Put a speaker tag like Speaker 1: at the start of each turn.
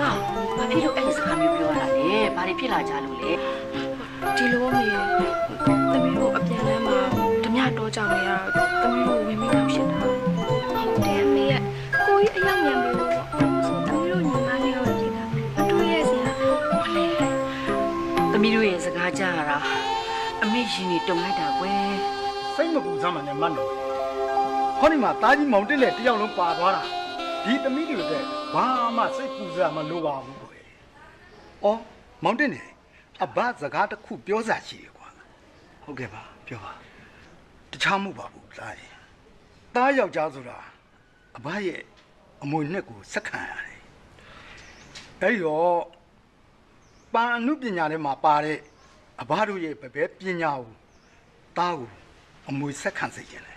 Speaker 1: ဘာဘာဖြစ်လို့အဲ့ဒီစကားမျိုးပြောရတာလဲဘာတွေဖြစ်လာကြလို့လဲ
Speaker 2: ဒီလိုမေသမီးတို့အပြန်လမ်းမှာဓမြတော့ကြောင်နေရသမီးတို့ဝင်မိတော့ဖြစ်တာ
Speaker 3: ဟုတ်တယ်မေရဲ့ကိုကြီးအယောက်ညံပြီးတော့ဆိုသမီးတို့ညီမလေးတို့ကြည့်တာအတူရဲ့စရာ
Speaker 1: သမီးတို့ရဲ့စကားကြားရတာအမေရှင်နေတုံလိုက်တာကွယ်
Speaker 4: စိတ်မပူစမ်းမှနဲ့မတ်လို့ခေါင်းဒီမှာတားကြီးမောင်တက်လက်တယောက်လုံးပါသွားတာ ဒီသမီးတွေတဲ့ဘာမှစိတ်ပူစမ်းမလိုပါဘူးကွယ်။အော်မောင်တက်နေအဘစကားတစ်ခုပြောစားရှိတယ်ကွာ။ဟုတ်ကဲ့ပါပြောပါတခြားမှုပါဘူးတားရင်တားယောက်ျားဆိုတာအဘရဲ့အမွေနဲ့ကိုစက္ခံရတယ်။အဲဒီတော့ပန်အနုပညာထဲမှာပါတဲ့အဘတို့ရဲ့ဗပဲပညာကိုတားကိုအမွေဆက်ခံစေခြင်းလေ